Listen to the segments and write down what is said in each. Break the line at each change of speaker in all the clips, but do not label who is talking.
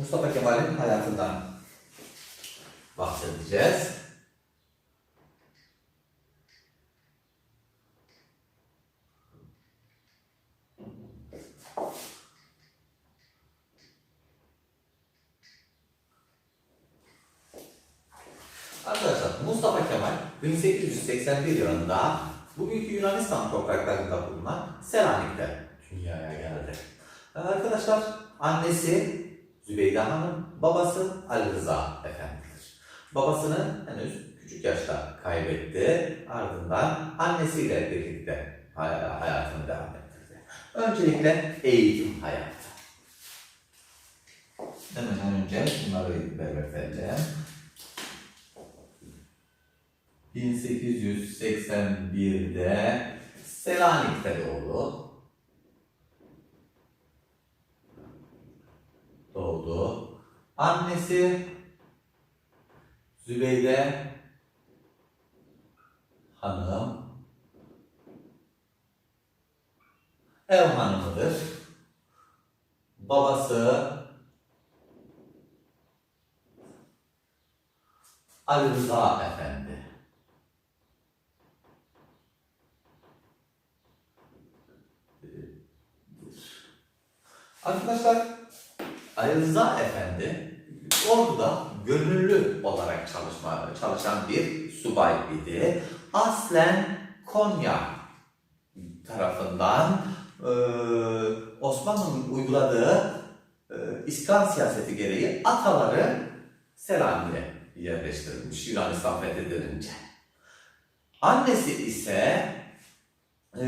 Mustafa Kemal'in hayatından bahsedeceğiz. Arkadaşlar Mustafa Kemal 1881 yılında bugünkü Yunanistan topraklarında bulunan Selanik'te dünyaya geldi. Arkadaşlar annesi Zübeyde Hanım, babası Ali Rıza Efendidir. Babasını henüz küçük yaşta kaybetti. Ardından annesiyle birlikte hay- hayatını devam ettirdi. Öncelikle eğitim hayatı. Hemen önce bunları belirtelim. 1881'de Selanik'te. Doğdu. Annesi Zübeyde Hanım ev hanımıdır. Babası Ali Rıza Efendi. Arkadaşlar Ali Rıza Efendi orduda gönüllü olarak çalışma, çalışan bir subay idi. Aslen Konya tarafından e, Osmanlı'nın uyguladığı e, İskan siyaseti gereği ataları Selanik'e yerleştirilmiş Yunanistan fethedilince. Annesi ise e,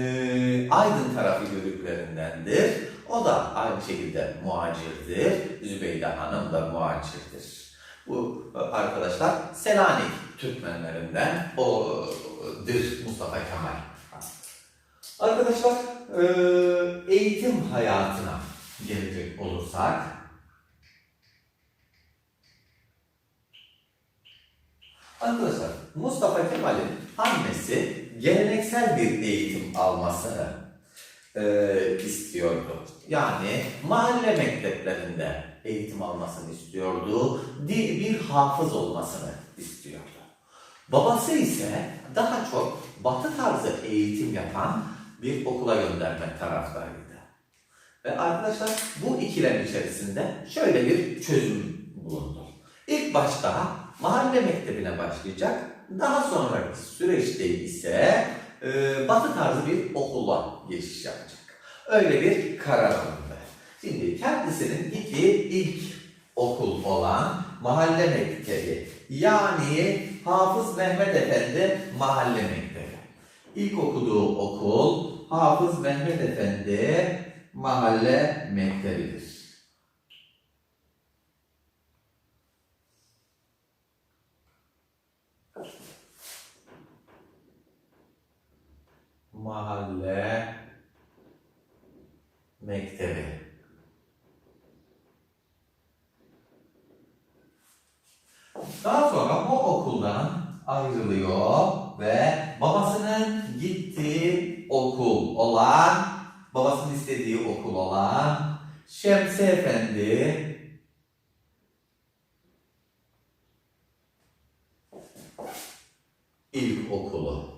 Aydın tarafı yörüklerindendir. O da aynı şekilde muhacirdir. Zübeyde Hanım da muhacirdir. Bu e, arkadaşlar Selanik Türkmenlerinden odur Mustafa Kemal. Arkadaşlar e, eğitim hayatına gelecek olursak Arkadaşlar Mustafa Kemal'in annesi geleneksel bir eğitim almasını e, istiyordu. Yani mahalle mekteplerinde eğitim almasını istiyordu. Dil bir hafız olmasını istiyordu. Babası ise daha çok batı tarzı eğitim yapan bir okula göndermek taraftarıydı. Ve arkadaşlar bu ikilem içerisinde şöyle bir çözüm bulundu. İlk başta mahalle mektebine başlayacak. Daha sonraki süreçte ise e, batı tarzı bir okula geçiş yapacak. Öyle bir karar alındı. Şimdi kendisinin gittiği ilk okul olan mahalle mektebi yani Hafız Mehmet Efendi Mahalle Mektebi. İlk okuduğu okul Hafız Mehmet Efendi Mahalle Mektebidir. Mahalle Mektebi. Daha sonra bu okuldan ayrılıyor ve babasının gittiği okul olan, babasının istediği okul olan Şemsi Efendi ilk okulu.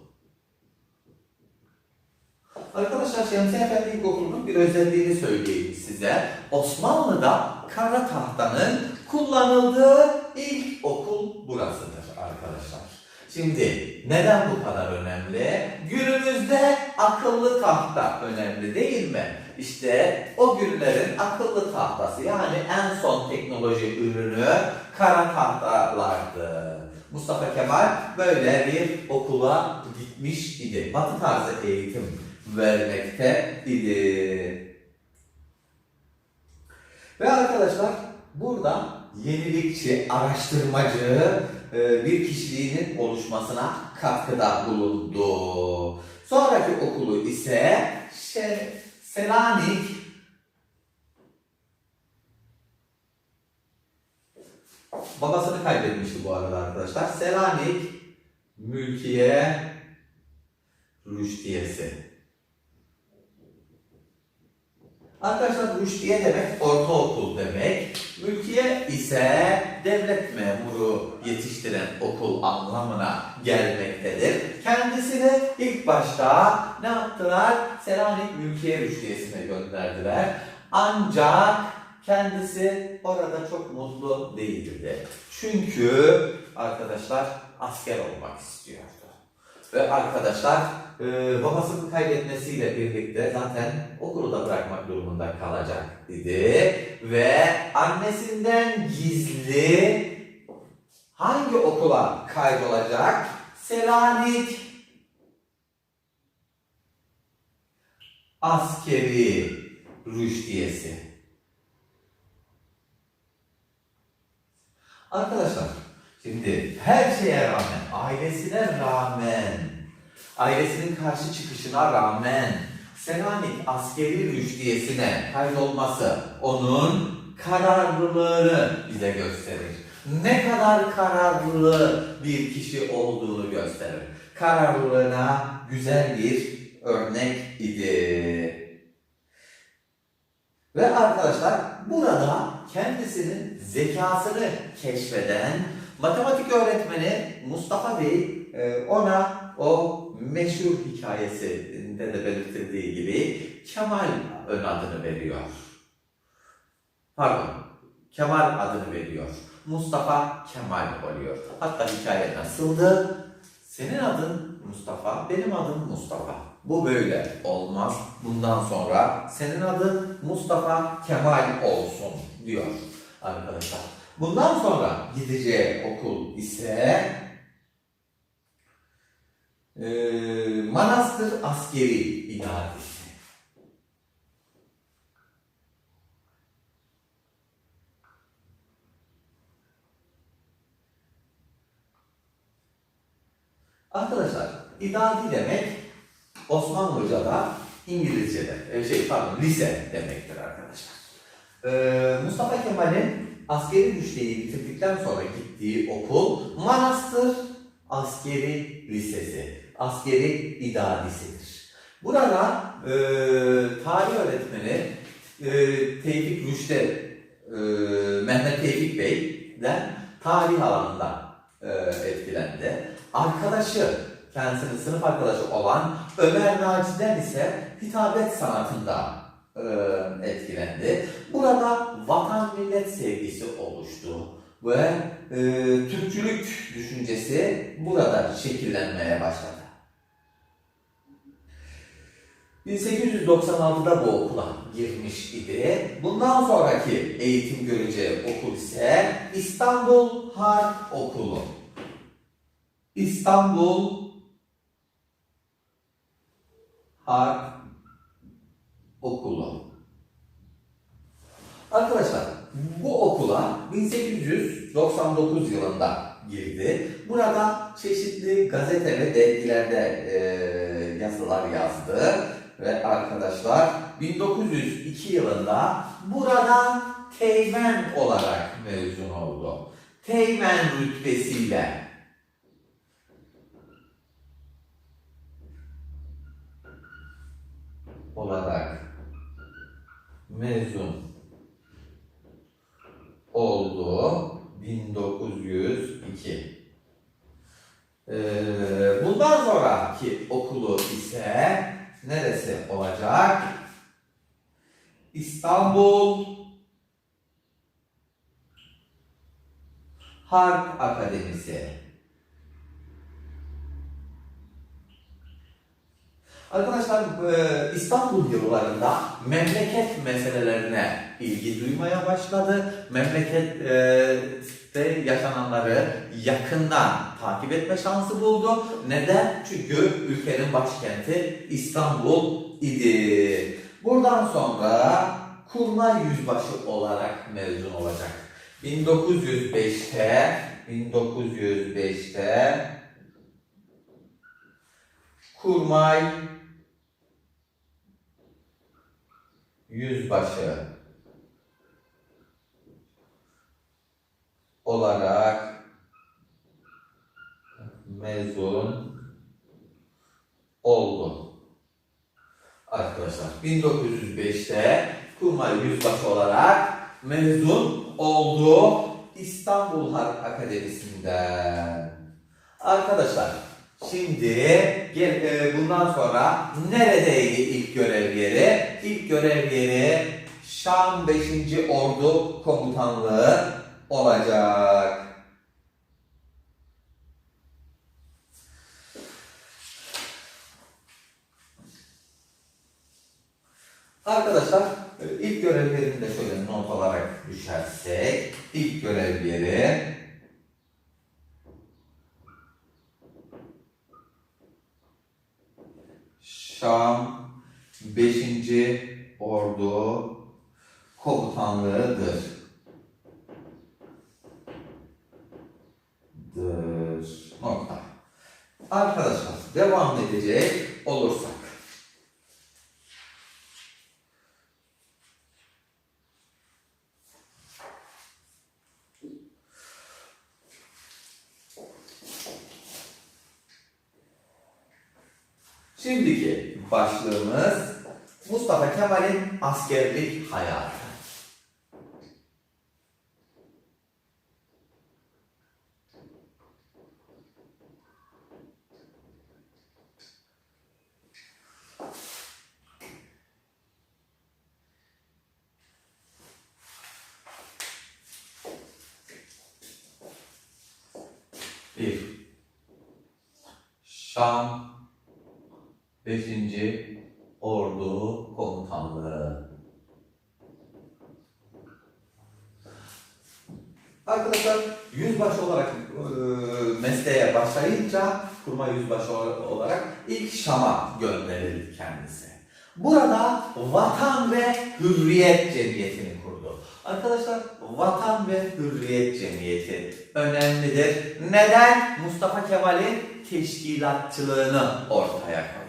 Arkadaşlar Şemsi Efendi İlkokulu'nun bir özelliğini söyleyeyim size. Osmanlı'da kara tahtanın kullanıldığı ilk okul burasıdır arkadaşlar. Şimdi neden bu kadar önemli? Günümüzde akıllı tahta önemli değil mi? İşte o günlerin akıllı tahtası yani en son teknoloji ürünü kara tahtalardı. Mustafa Kemal böyle bir okula gitmiş idi. Batı tarzı eğitim vermekte idi. Ve arkadaşlar burada yenilikçi, araştırmacı e, bir kişiliğinin oluşmasına katkıda bulundu. Sonraki okulu ise Selanik Babasını kaybetmişti bu arada arkadaşlar. Selanik Mülkiye Rüştiyesi. Arkadaşlar rüştiye demek ortaokul demek. Mülkiye ise devlet memuru yetiştiren okul anlamına gelmektedir. Kendisini ilk başta ne yaptılar? Selanik Mülkiye Rüştiyesi'ne gönderdiler. Ancak kendisi orada çok mutlu değildi. Çünkü arkadaşlar asker olmak istiyordu. Ve arkadaşlar e, babasını kaybetmesiyle birlikte zaten okulu da bırakmak durumunda kalacak idi. Ve annesinden gizli hangi okula kaydolacak? Selanik Askeri Rüştiyesi. Arkadaşlar şimdi her şeye rağmen, ailesine rağmen, ailesinin karşı çıkışına rağmen Selanik askeri rüştiyesine kaydolması onun kararlılığını bize gösterir. Ne kadar kararlı bir kişi olduğunu gösterir. Kararlılığına güzel bir örnek idi. Ve arkadaşlar burada kendisinin zekasını keşfeden matematik öğretmeni Mustafa Bey e, ona o meşhur hikayesinde de belirtildiği gibi Kemal ön adını veriyor. Pardon, Kemal adını veriyor. Mustafa Kemal oluyor. Hatta hikaye nasıldı? Senin adın Mustafa, benim adım Mustafa. Bu böyle olmaz. Bundan sonra senin adın Mustafa Kemal olsun diyor arkadaşlar. Bundan sonra gideceği okul ise eee Manastır Askeri İdaresi. Arkadaşlar, idadi demek Osmanlıca'da, İngilizce'de, e, şey pardon lise demektir arkadaşlar. Ee, Mustafa Kemal'in askeri rüşteyi bitirdikten sonra gittiği okul Manastır Askeri Lisesi, askeri idadisidir. Burada e, tarih öğretmeni e, Tevfik Rüşte, e, Mehmet Tevfik Bey'den tarih alanında e, etkilendi. Arkadaşı, kendisinin sınıf arkadaşı olan Ömer Naci'den ise hitabet sanatında etkilendi. Burada vatan millet sevgisi oluştu ve e, Türkçülük düşüncesi burada şekillenmeye başladı. 1896'da bu okula girmiş idi. Bundan sonraki eğitim göreceği okul ise İstanbul Harp Okulu. İstanbul Harp Okulu. Arkadaşlar bu okula 1899 yılında girdi. Burada çeşitli gazete ve dergilerde eee, yazılar yazdı. Ve arkadaşlar 1902 yılında buradan teğmen olarak mezun oldu. Teğmen rütbesiyle olarak mezun oldu 1902. Ee, bundan sonraki okulu ise neresi olacak? İstanbul Harp Akademisi. Arkadaşlar e, İstanbul yıllarında memleket meselelerine ilgi duymaya başladı. Memlekette yaşananları yakından takip etme şansı buldu. Neden? Çünkü ülkenin başkenti İstanbul idi. Buradan sonra kurmay yüzbaşı olarak mezun olacak. 1905'te 1905'te kurmay yüzbaşı olarak mezun oldu. Arkadaşlar 1905'te kurmay yüzbaşı olarak mezun oldu. İstanbul Harp Akademisi'nden. Arkadaşlar şimdi gel, e, bundan sonra neredeydi ilk görev yeri? İlk görev yeri Şam 5. Ordu Komutanlığı olacak. Arkadaşlar e, ilk görev yerini de şöyle not olarak düşersek ilk görev yeri Şam 5. Ordu Komutanlığı'dır. Dır. Nokta. Arkadaşlar devam edecek olursak. Şimdiki başlığımız Mustafa Kemal'in askerlik hayatı. Bir. Şam 5. Ordu Komutanlığı. Arkadaşlar yüzbaşı olarak e, mesleğe başlayınca kurma yüzbaşı ol- olarak ilk Şam'a gönderildi kendisi. Burada Vatan ve Hürriyet Cemiyeti'ni kurdu. Arkadaşlar Vatan ve Hürriyet Cemiyeti önemlidir. Neden? Mustafa Kemal'in teşkilatçılığını ortaya koyar.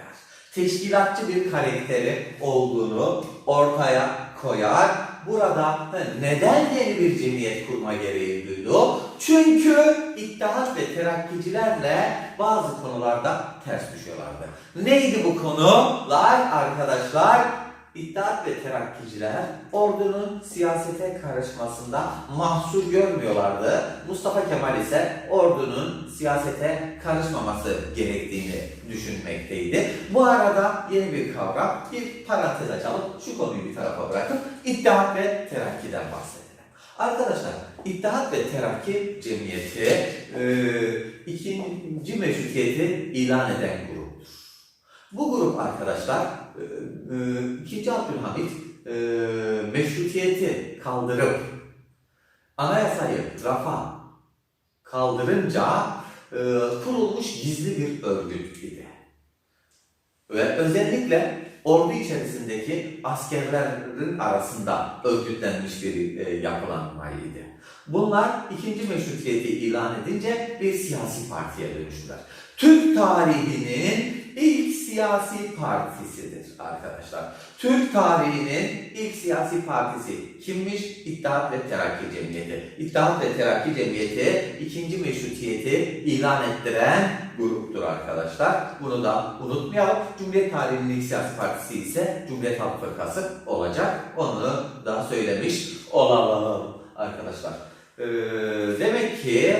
Teşkilatçı bir karakteri olduğunu ortaya koyar. Burada neden yeni bir cemiyet kurma gereği duydu? Çünkü İttihat ve Terakkicilerle bazı konularda ters düşüyorlardı. Neydi bu konular arkadaşlar? İttihat ve Terakkiciler ordunun siyasete karışmasında mahsur görmüyorlardı. Mustafa Kemal ise ordunun siyasete karışmaması gerektiğini düşünmekteydi. Bu arada yeni bir kavram, bir parantez açalım. Şu konuyu bir tarafa bırakıp İttihat ve Terakki'den bahsedelim. Arkadaşlar İttihat ve Terakki Cemiyeti e, ikinci meşrutiyeti ilan eden gruptur. Bu grup arkadaşlar e, e, 2. Abdülhamit e, meşrutiyeti kaldırıp anayasayı rafa kaldırınca kurulmuş gizli bir örgüt idi. Ve özellikle ordu içerisindeki askerlerin arasında örgütlenmiş bir yapılanmaydı. Bunlar ikinci meşrutiyeti ilan edince bir siyasi partiye dönüştüler. Türk tarihinin ilk siyasi partisidir arkadaşlar. Türk tarihinin ilk siyasi partisi kimmiş? İttihat ve Terakki Cemiyeti. İttihat ve Terakki Cemiyeti ikinci meşrutiyeti ilan ettiren gruptur arkadaşlar. Bunu da unutmayalım. Cumhuriyet tarihinin ilk siyasi partisi ise Cumhuriyet Halk Fırkası olacak. Onu da söylemiş olalım arkadaşlar. Ee, demek ki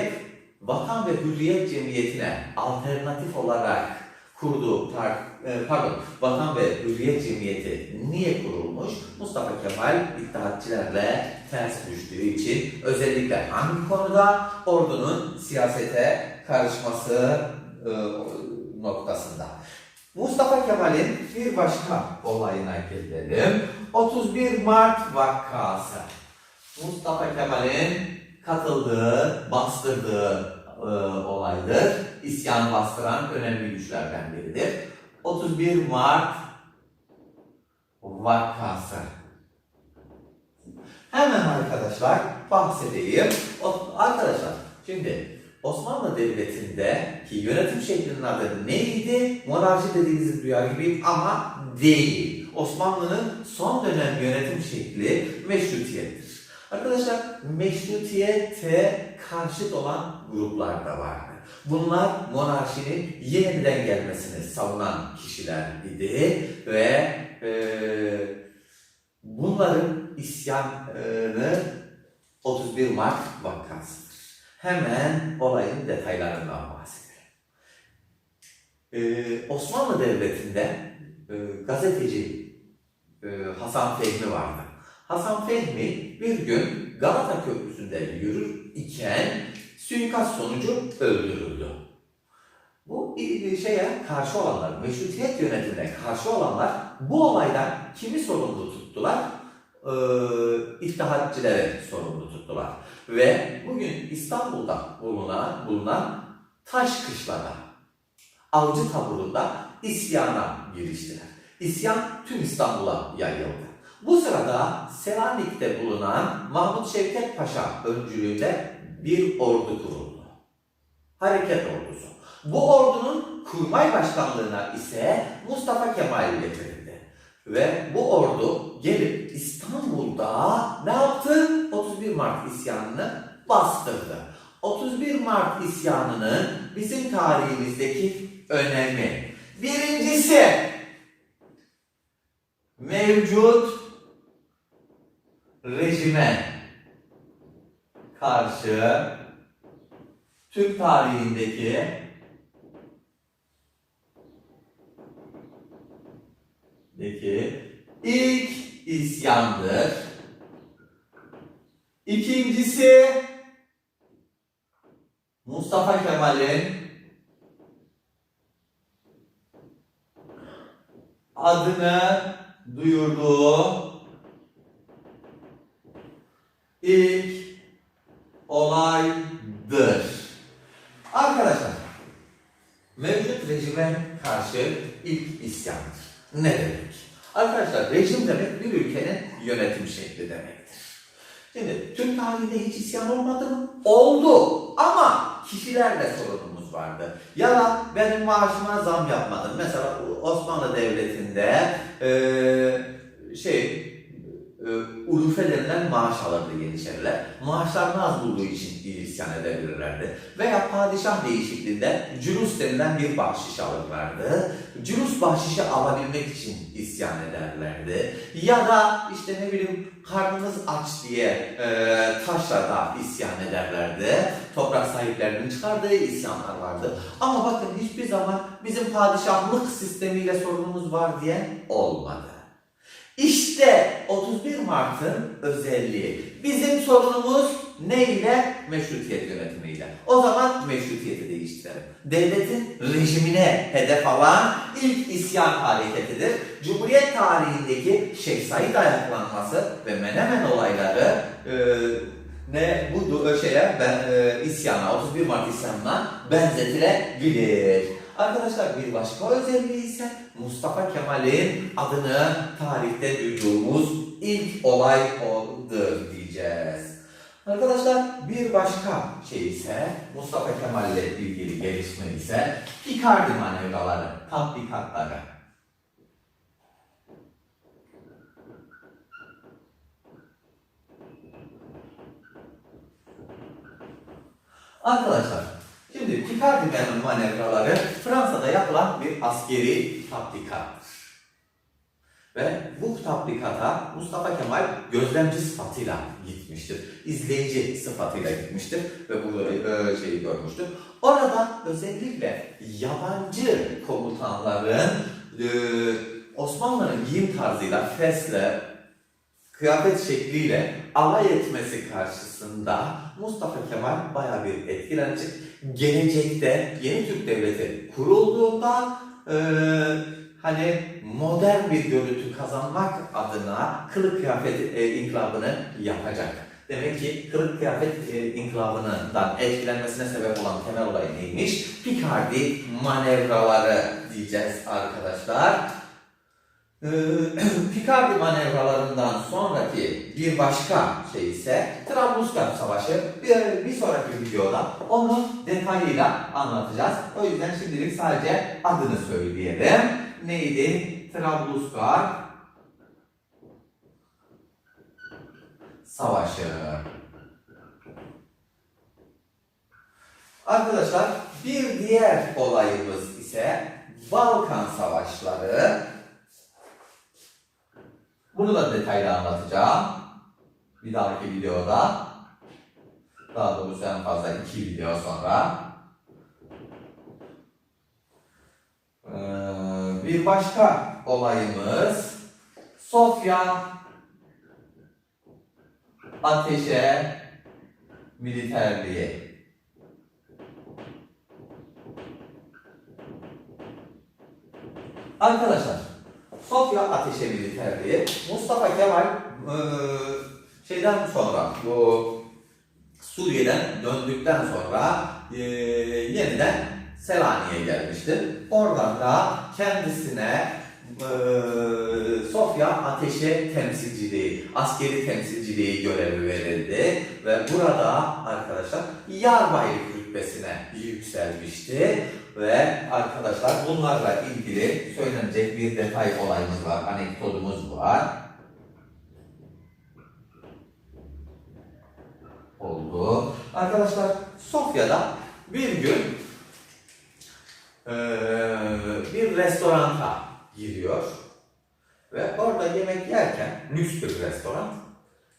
Vatan ve Hürriyet Cemiyeti'ne alternatif olarak kurduğu, tar- e, pardon, Vatan ve Hürriyet Cemiyeti niye kurulmuş? Mustafa Kemal İttihatçilerle ters düştüğü için özellikle hangi konuda? Ordunun siyasete karışması e, noktasında. Mustafa Kemal'in bir başka olayına gelelim. 31 Mart vakası. Mustafa Kemal'in katıldığı, bastırdığı e, olaydır. İsyanı bastıran önemli güçlerden biridir. 31 Mart vakası. Hemen arkadaşlar bahsedeyim. O, arkadaşlar şimdi Osmanlı Devleti'nde ki yönetim şeklinin adı neydi? Monarşi dediğinizi duyar gibiyim ama değil. Osmanlı'nın son dönem yönetim şekli meşrutiyettir. Arkadaşlar meşrutiyete karşıt olan gruplar da vardı. Bunlar monarşinin yeniden gelmesini savunan kişiler idi ve e, bunların isyanını 31 Mart vakasıdır. Hemen olayın detaylarından bahsedelim. Ee, Osmanlı Devleti'nde e, gazeteci e, Hasan Fehmi vardı. Hasan Fehmi bir gün Galata Köprüsü'nde yürür iken suikast sonucu öldürüldü. Bu şeye karşı olanlar, meşrutiyet yönetimine karşı olanlar bu olaydan kimi sorumlu tuttular? Ee, İttihatçileri sorumlu tuttular. Ve bugün İstanbul'da bulunan, bulunan Taş Kışla'da, Avcı Taburu'nda isyana giriştiler. İsyan tüm İstanbul'a yayıldı. Bu sırada Selanik'te bulunan Mahmut Şevket Paşa öncülüğünde bir ordu kuruldu. Hareket ordusu. Bu ordunun kurmay başkanlığına ise Mustafa Kemal getirildi. Ve bu ordu gelip İstanbul'da ne yaptı? 31 Mart isyanını bastırdı. 31 Mart isyanının bizim tarihimizdeki önemi. Birincisi mevcut rejime karşı Türk tarihindeki deki ilk isyandır. İkincisi Mustafa Kemal'in adını duyurduğu ilk olaydır. Arkadaşlar, mevcut rejime karşı ilk isyandır. Ne demek? Arkadaşlar rejim demek bir ülkenin yönetim şekli demektir. Şimdi Türk tarihinde hiç isyan olmadı mı? Oldu ama kişilerle sorunumuz vardı. Ya da benim maaşıma zam yapmadın. Mesela Osmanlı Devleti'nde eee şey e, ulufe denilen maaş alırdı Yeniçeriler. Maaşlarını az bulduğu için isyan edebilirlerdi. Veya padişah değişikliğinde cülus denilen bir bahşiş alırlardı. Cülus bahşişi alabilmek için isyan ederlerdi. Ya da işte ne bileyim karnınız aç diye e, taşlarda isyan ederlerdi. Toprak sahiplerinin çıkardığı isyanlar vardı. Ama bakın hiçbir zaman bizim padişahlık sistemiyle sorunumuz var diye olmadı. İşte 31 Mart'ın özelliği. Bizim sorunumuz ne ile? Meşrutiyet yönetimiyle. O zaman meşrutiyeti değiştirelim. Devletin rejimine hedef alan ilk isyan hareketidir. Cumhuriyet tarihindeki Şeyh Said ayaklanması ve Menemen olayları e, ne bu şeye ben e, isyana 31 Mart isyanına benzetilebilir. Arkadaşlar bir başka özelliği ise Mustafa Kemal'in adını tarihte duyduğumuz ilk olay odur diyeceğiz. Arkadaşlar bir başka şey ise Mustafa Kemal ile ilgili gelişme ise Picardi manevraları, tatbikatları. Arkadaşlar, şimdi Picardi manevraları Fransa'da yapılan bir askeri tatbikattır. Ve bu tatbikata Mustafa Kemal gözlemci sıfatıyla gitmiştir. İzleyici sıfatıyla gitmiştir ve bu e, şeyi görmüştür. Orada özellikle yabancı komutanların e, Osmanlı'nın giyim tarzıyla, fesle, kıyafet şekliyle alay etmesi karşısında Mustafa Kemal bayağı bir etkilenecek. Gelecekte yeni Türk Devleti kurulduğunda e, hani modern bir görüntü kazanmak adına kılık kıyafet e, inkılabını yapacak. Demek ki kılık kıyafet e, inkılabından etkilenmesine sebep olan temel olay neymiş? Picardi manevraları diyeceğiz arkadaşlar. Picardi manevralarından sonraki bir başka şey ise Trablusgarp Savaşı. Bir, bir sonraki videoda onu detayıyla anlatacağız. O yüzden şimdilik sadece adını söyleyelim. Neydi? Trablusgarp Savaşı. Arkadaşlar bir diğer olayımız ise Balkan Savaşları. Bunu da detaylı anlatacağım. Bir dahaki videoda. Daha doğrusu en fazla iki video sonra. Ee, bir başka olayımız Sofya ateşe militerliği. Arkadaşlar, Sofya Ateşe Militerliği Mustafa Kemal eee, şeyden sonra bu Suriye'den döndükten sonra eee, yeniden Selanik'e gelmiştir. Oradan da kendisine eee, Sofya Ateşe temsilciliği, askeri temsilciliği görevi verildi ve burada arkadaşlar yarbaylık rütbesine yükselmişti ve arkadaşlar bunlarla ilgili söylenecek bir detay olayımız var, anekdotumuz var. Oldu. Arkadaşlar Sofya'da bir gün bir restoranta giriyor ve orada yemek yerken lüks bir restoran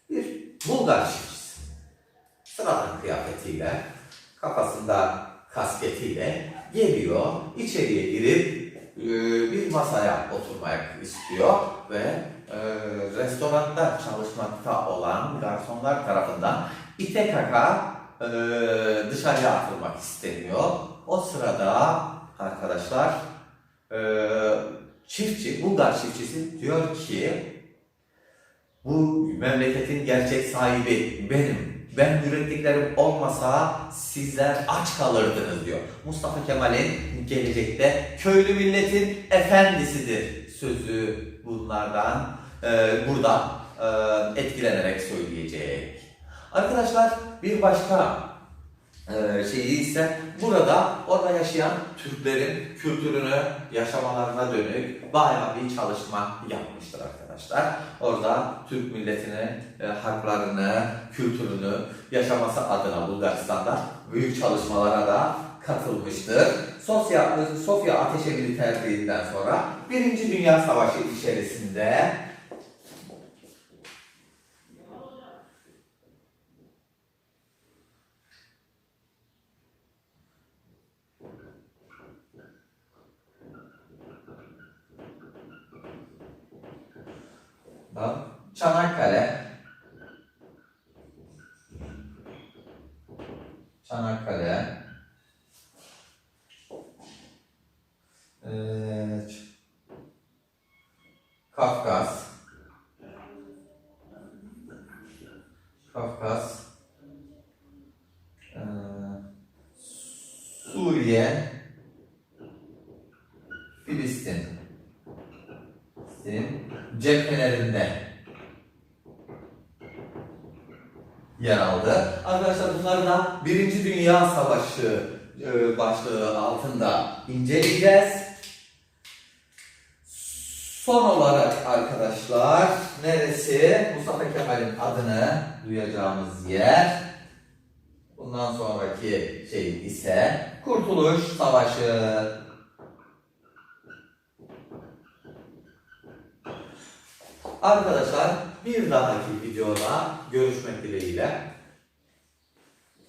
bir Bulgar şifçisi sıradan kıyafetiyle kafasında kasketiyle geliyor içeriye girip e, bir masaya oturmak istiyor ve e, restoranda çalışmakta olan garsonlar tarafından ite kaka e, dışarıya atılmak isteniyor. O sırada arkadaşlar e, çiftçi, Bulgar çiftçisi diyor ki bu memleketin gerçek sahibi benim. Ben ürettiklerim olmasa sizler aç kalırdınız diyor. Mustafa Kemal'in gelecekte köylü milletin efendisidir sözü bunlardan e, burada e, etkilenerek söyleyecek. Arkadaşlar bir başka e, şeyi ise burada orada yaşayan Türklerin kültürünü yaşamalarına dönük bayağı bir çalışma yapmıştır arkadaşlar. Orada Türk milletinin e, haklarını, kültürünü yaşaması adına Bulgaristan'da büyük çalışmalara da katılmıştır. Sofya, Sofya Ateşe Militerliğinden sonra Birinci Dünya Savaşı içerisinde Çanakkale. Çanakkale. Evet. Kafkas. Kafkas. Ee, Suriye. Filistin. Filistin. Cephelerinde yer aldı. Arkadaşlar bunları da Birinci Dünya Savaşı e, başlığı altında inceleyeceğiz. Son olarak arkadaşlar neresi? Mustafa Kemal'in adını duyacağımız yer. Bundan sonraki şey ise Kurtuluş Savaşı. Arkadaşlar bir dahaki videoda görüşmek dileğiyle.